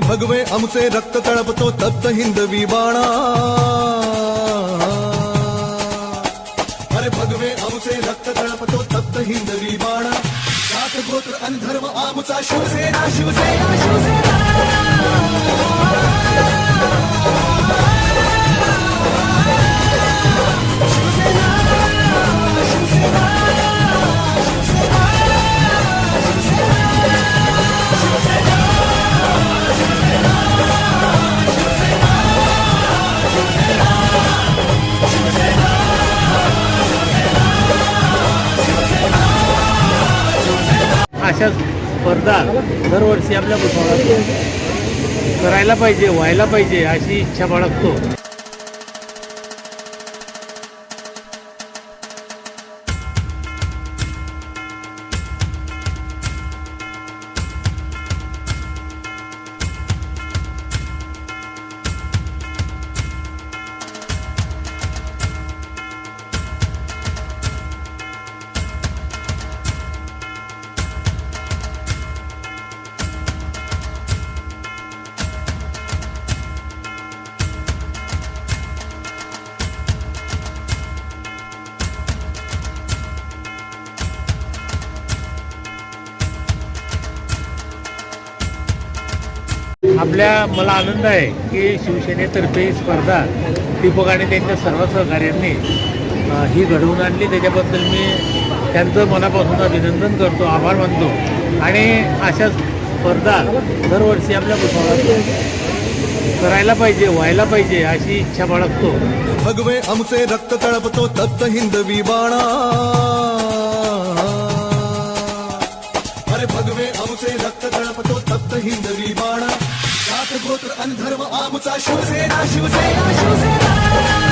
भगवे आमचे रक्त तळपतो तप्त हिंदवी बाणा. अरे भगवे आमचे रक्त तळपतो तप्त हिंदवी बाणा. जात गोत्र आणि धर्म आमचा शिवसेना शिवसेना शिवसेना. अशा स्पर्धा दरवर्षी आपल्या भुसावळात करायला पाहिजे व्हायला पाहिजे अशी इच्छा बाळगतो. आपल्या मला आनंद आहे की शिवसेनेतर्फे ही स्पर्धा दीपक आणि त्यांच्या सर्व सहकार्यांनी ही घडवून आणली. त्याच्याबद्दल मी त्यांचं मनापासून अभिनंदन करतो आभार मानतो. आणि अशा स्पर्धा दरवर्षी आपल्या भुसावळात करायला पाहिजे व्हायला पाहिजे अशी इच्छा बाळगतो. भगवे आमचे रक्त तळपतो तप्त हिंदवी बाणा अरे भगवे आमचे रक्त तळपतो तप्त हिंदवी बाणा गोत्र आणि आमचा शिवसेना शिवसेना शिवसेना.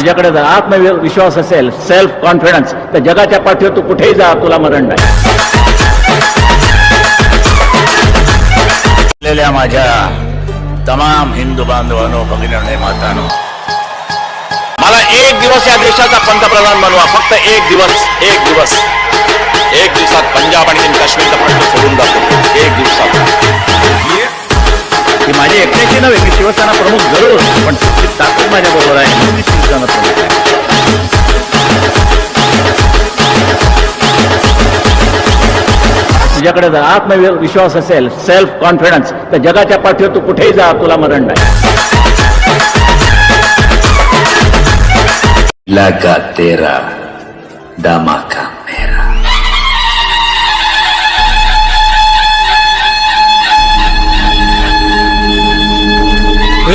तुझ्याकडे जर आत्मविश्वास असेल सेल्फ कॉन्फिडन्स तर जगाच्या पाठीवर तू कुठेही जा तुला मरण नाही. असलेल्या माझ्या तमाम हिंदू बांधवांनो भगिनी मातानो मला एक दिवस या देशाचा पंतप्रधान बनवा. फक्त एक दिवस एक दिवस. एक दिवसात पंजाब आणि काश्मीरचा प्रश्न सोडून जातो. माझी नव्हे मी शिवसेना प्रमुख जरूर पण ताकद माझ्याबरोबर आहे. मी शिवसेना प्रमुख आहे तुझ्याकडे जर आत्मविश्वास असेल सेल्फ कॉन्फिडन्स तर जगाच्या पाठीवर तू कुठेही जा तुला मरण नाही. लगा तेरा दामा